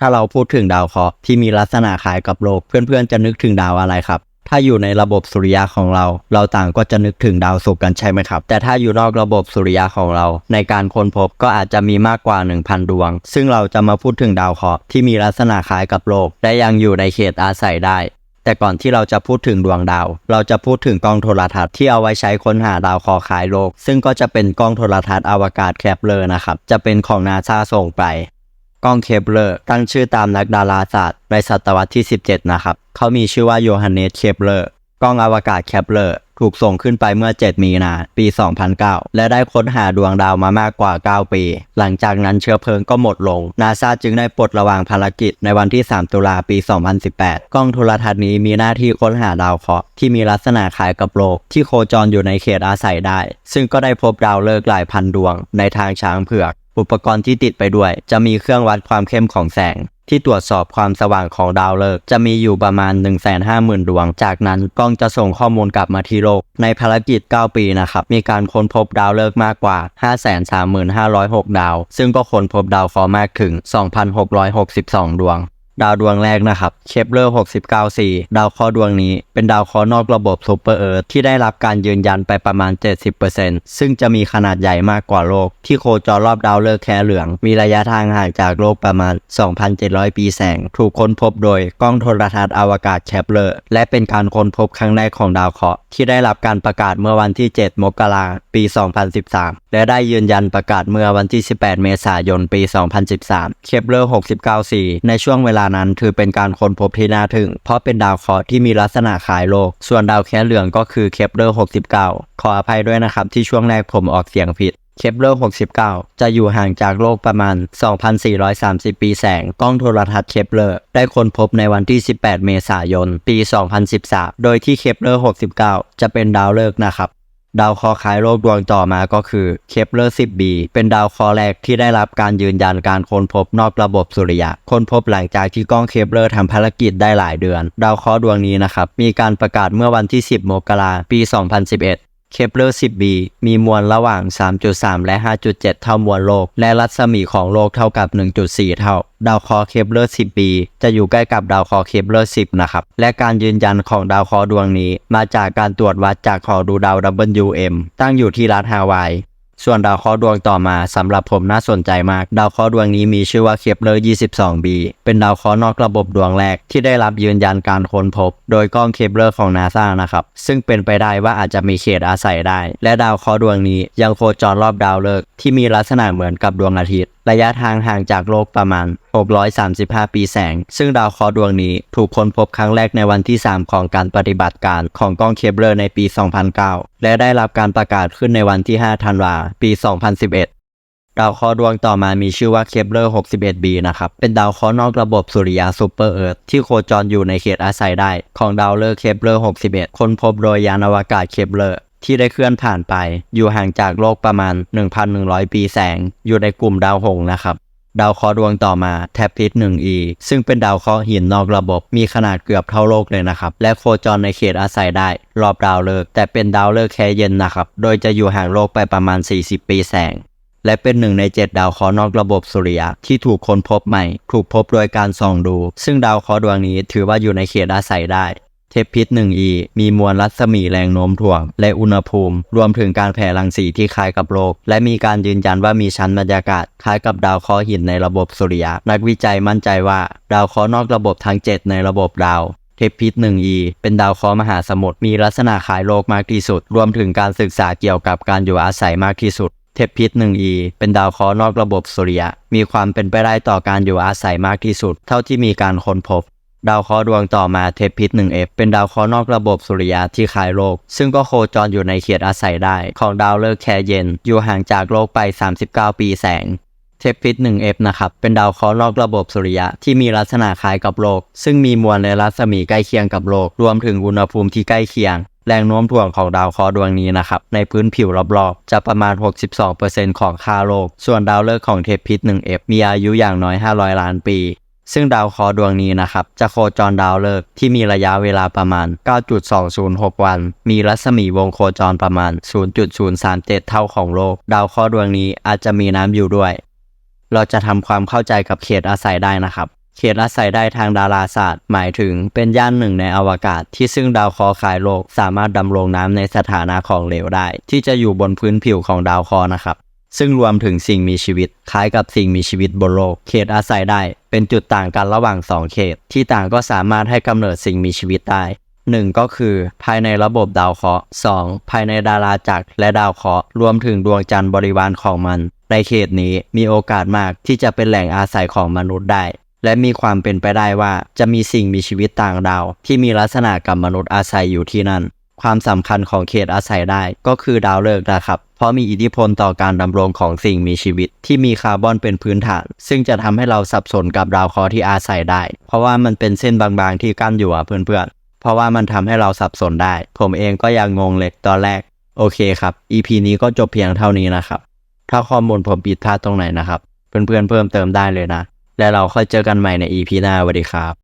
ถ้าเราพูดถึงดาวเคราะห์ที่มีลักษณะคล้ายกับโลก เพื่อนๆจะนึกถึงดาวอะไรครับ ถ้าอยู่ในระบบสุริยะของเรา เราต่างก็จะนึกถึงดาวศุกร์กันใช่ไหมครับ แต่ถ้าอยู่นอกระบบสุริยะของเรา ในการค้นพบก็อาจจะมีมากกว่า 1,000 ดวง ซึ่งเราจะมาพูดถึงดาวเคราะห์ที่มีลักษณะคล้ายกับโลก และยังอยู่ในเขตอาศัยได้แต่ก่อนที่เราจะพูดถึงดวงดาว เราจะพูดถึงกล้องโทรทัศน์ที่เอาไว้ใช้ค้นหาดาวเคราะห์คล้ายโลก ซึ่งก็จะเป็นกล้องโทรทัศน์อวกาศแคปเลอร์นะครับ จะเป็นของนาซาส่งไป กล้องเคปเลอร์ตั้งชื่อตามนักดาราศาสตร์ในศตวรรษที่ 17 นะครับ เขามีชื่อว่าโยฮันเนสเคปเลอร์กล้องอวกาศเคปเลอร์ ถูกส่งขึ้นไปเมื่อ 7 มีนาปี 2009 และได้ค้นหาดวงดาวมามากกว่า 9 ปี หลังจากนั้นเชื้อเพลิงก็หมดลง นาซาจึงได้ปลดระวางภารกิจในวันที่ 3 ตุลาปี 2018 กล้องโทรทัศน์นี้มีหน้าที่ค้นหาดาวเคราะห์ที่มีลักษณะคล้ายกับโลก ที่โคจรอยู่ในเขตอาศัยได้ ซึ่งก็ได้พบดาวฤกษ์หลายพันดวง ในทางช้างเผือก อุปกรณ์ที่ติดไปด้วย จะมีเครื่องวัดความเข้มของแสง ที่ตรวจสอบความสว่างของดาวฤกษ์จะมีอยู่ประมาณ 150,000 ดวง จากนั้นกล้องจะส่งข้อมูลกลับมาที่โลก ในภารกิจ 9 ปีนะครับ มีการค้นพบดาวฤกษ์มากกว่า 535,506 ดาว ซึ่งก็ค้นพบดาวเคราะห์มากถึง 2,662 ดวง ดาวดวงแรกนะครับเคปเลอร์ 69c ดาวเคราะห์ดวงนี้ เป็นดาวเคราะห์นอกระบบซูเปอร์เอิร์ธที่ได้รับการยืนยันไปประมาณ 70%ซึ่งจะมีขนาดใหญ่มากกว่าโลก ที่โคจรรอบดาวฤกษ์แคเหลือง มีระยะทางห่างจากโลกประมาณ 2,700 ปีแสง ถูกค้นพบโดยกล้องโทรทัศน์อวกาศเคปเลอร์ และเป็นการค้นพบครั้งแรกของดาวเคราะห์ที่ได้รับการประกาศเมื่อวันที่ 7 มกราคมปี 2013 และได้ยืนยันประกาศเมื่อวันที่ 18 เมษายน ปี 2013 เคปเลอร์ 69c ในช่วงเวลานั้นถือเป็นการค้นพบที่น่าทึ่ง เพราะเป็นดาวเคราะห์ที่มีลักษณะคล้ายโลก ส่วนดาวแค่เหลืองก็คือเคปเลอร์ 69 ขออภัยด้วยนะครับที่ช่วงแรกผมออกเสียงผิดเคปเลอร์ 69 จะอยู่ห่างจากโลกประมาณ 2,430 ปีแสง กล้องโทรทัศน์เคปเลอร์ ได้ค้นพบในวันที่ 18 เมษายน ปี 2013 โดยที่เคปเลอร์ 69 จะเป็นดาวฤกษ์นะครับ ดาวเคราะห์คล้ายโลกดวงต่อมาก็คือเคปเลอร์ 10b เป็นดาวเคราะห์แรกที่ได้รับการยืนยันการค้นพบนอกระบบสุริยะ ค้นพบหลังจากที่กล้องเคปเลอร์ทำภารกิจได้หลายเดือน ดาวเคราะห์ดวงนี้นะครับ มีการประกาศเมื่อวันที่ 10 มกราปี 2011 เคปเลอร์ 10b มีมวลระหว่าง 3.3 และ 5.7 เท่ามวลโลก และรัศมีของโลกเท่ากับ 1.4 เท่า ดาวเคราะห์เคปเลอร์ 10b จะอยู่ใกล้กับดาวเคราะห์เคปเลอร์ 10 นะครับ และการยืนยันของดาวเคราะห์ดวงนี้ มาจากการตรวจวัดจากหอดูดาว WM ตั้งอยู่ที่รัฐฮาวาย ส่วนดาวเคราะห์ดวงต่อมาสำหรับผมน่าสนใจมาก ดาวเคราะห์ดวงนี้มีชื่อว่าเคปเลอร์ 22b เป็นดาวเคราะห์นอกระบบดวงแรกที่ได้รับยืนยันการค้นพบ โดยกล้องเคปเลอร์ของนาซานะครับ ซึ่งเป็นไปได้ว่าอาจจะมีเขตอาศัยได้ และดาวเคราะห์ดวงนี้ยังโคจรรอบดาวฤกษ์ที่มีลักษณะเหมือนกับดวงอาทิตย์ระยะทางห่างจากโลกประมาณ 635 ปีแสง ซึ่งดาวเคราะห์ดวงนี้ถูกค้นพบครั้งแรกในวันที่ 3 ของการปฏิบัติการของกล้องเคเลอร์ในปี 2009 และได้รับการประกาศขึ้นในวันที่ 5 ธันวาปี 2011ดาวเคราะห์ดวงต่อมามีชื่อว่าเคปเลอร์ 61b นะครับ เป็นดาวเคราะห์นอกระบบสุริยะซูเปอร์เอิร์ธที่โคจรอยู่ในเขตอาศัยได้ ของดาวฤกษ์เคปเลอร์ 61ค้นพบโดยยานอวกาศเคปเลอร์ ที่ได้เคลื่อนผ่านไป อยู่ห่างจากโลกประมาณ 1,100 ปีแสง อยู่ในกลุ่มดาวหงส์นะครับ ดาวเคราะห์ดวงต่อมาแทปพิษ 1e ซึ่งเป็นดาวเคราะห์หินนอกระบบ มีขนาดเกือบเท่าโลกเลยนะครับ และโคจรในเขตอาศัยได้ รอบดาวฤกษ์แต่เป็นดาวฤกษ์แค่เย็นนะครับ โดยจะอยู่ห่างโลกไปประมาณ 40 ปีแสงและเป็นหนึ่งใน 7 ดาวเคราะห์นอกระบบสุริยะที่ถูกค้นพบใหม่ ถูกพบโดยการส่องดู ซึ่งดาวเคราะห์ดวงนี้ถือว่าอยู่ในเขตอาศัยได้ เทปพิษ 1e มีมวลรัศมีแรงโน้มถ่วง และอุณหภูมิ รวมถึงการแผ่รังสีที่คล้ายกับโลก และมีการยืนยันว่ามีชั้นบรรยากาศ คล้ายกับดาวเคราะห์หินในระบบสุริยะ นักวิจัยมั่นใจว่า ดาวเคราะห์นอกระบบทั้ง 7 ในระบบดาวเทปพิษ 1e เป็นดาวเคราะห์มหาสมุทรมีลักษณะคล้ายโลกมากที่สุด รวมถึงการศึกษาเกี่ยวกับการอยู่อาศัยมากที่สุดเทปพิษ 1e เป็นดาวเคราะห์นอกระบบสุริยะ มีความเป็นไปได้ต่อการอยู่อาศัยมากที่สุด เท่าที่มีการค้นพบ ดาวเคราะห์ดวงต่อมาเทปพิษ 1f เป็นดาวเคราะห์นอกระบบสุริยะที่คล้ายโลก ซึ่งก็โคจรอยู่ในเขตอาศัยได้ ของดาวฤกษ์แคเย็น อยู่ห่างจากโลกไป 39 ปีแสง เทปพิษ 1f นะครับ เป็นดาวเคราะห์นอกระบบสุริยะที่มีลักษณะคล้ายกับโลก ซึ่งมีมวลในรัศมีใกล้เคียงกับโลก รวมถึงอุณหภูมิที่ใกล้เคียง แรงโน้มถ่วงของดาวเคราะห์ดวงนี้นะครับในพื้นผิวรอบๆ จะประมาณ 62%ของค่าโลก ส่วนดาวฤกษ์ของเทปพิษ 1f มีอายุอย่างน้อย 500 ล้านปี ซึ่งดาวคราะห์ดวงนี้นะครับ จะโคจรดาวฤกษ์ที่มีระยะเวลาประมาณ 9.206 วัน มีรัศมีวงโคจรประมาณ 0.037 เท่าของโลก ดาวคราะห์ดวงนี้อาจจะมีน้ำอยู่ด้วย เราจะทำความเข้าใจกับเขตอาศัยได้นะครับเขตอาศัยได้ทางดาราศาสตร์ หมายถึงเป็นย่านหนึ่งในอวกาศ ที่ซึ่งดาวคราะห์คายโลก สามารถดำรงน้ำในสถานะของเหลวได้ ที่จะอยู่บนพื้นผิวของดาวคราะห์นะครับ ซึ่งรวมถึงสิ่งมีชีวิต คล้ายกับสิ่งมีชีวิตบนโลก เขตอาศัยได้ เป็นจุดต่างกันระหว่าง 2 เขต ที่ต่างก็สามารถให้กำเนิดสิ่งมีชีวิตได้ 1 ก็คือ ภายในระบบดาวเคราะห์ 2. ภายในดาราจักรและดาวเคราะห์รวมถึงดวงจันทร์บริวารของมัน ในเขตนี้มีโอกาสมากที่จะเป็นแหล่งอาศัยของมนุษย์ได้ และมีความเป็นไปได้ว่าจะมีสิ่งมีชีวิตต่างดาว ที่มีลักษณะกับมนุษย์อาศัยอยู่ที่นั่น ความสำคัญของเขตอาศัยได้ก็คือดาวฤกษ์นะครับ เพราะมีอิทธิพลต่อการดำรงของสิ่งมีชีวิต ที่มีคาร์บอนเป็นพื้นฐาน ซึ่งจะทำให้เราสับสนกับดาวเคราะห์ที่อาศัยได้ เพราะว่ามันเป็นเส้นบางๆที่กั้นอยู่อะเพื่อนๆ เพราะว่ามันทำให้เราสับสนได้ ผมเองก็ยังงงเลยตอนแรก โอเคครับ EP นี้ก็จบเพียงเท่านี้นะครับ ถ้าข้อมูลผมผิดพลาดตรงไหนนะครับ เพื่อนๆเพิ่มเติมได้เลยนะ และเราค่อยเจอกันใหม่ใน EP หน้าสวัสดีครับ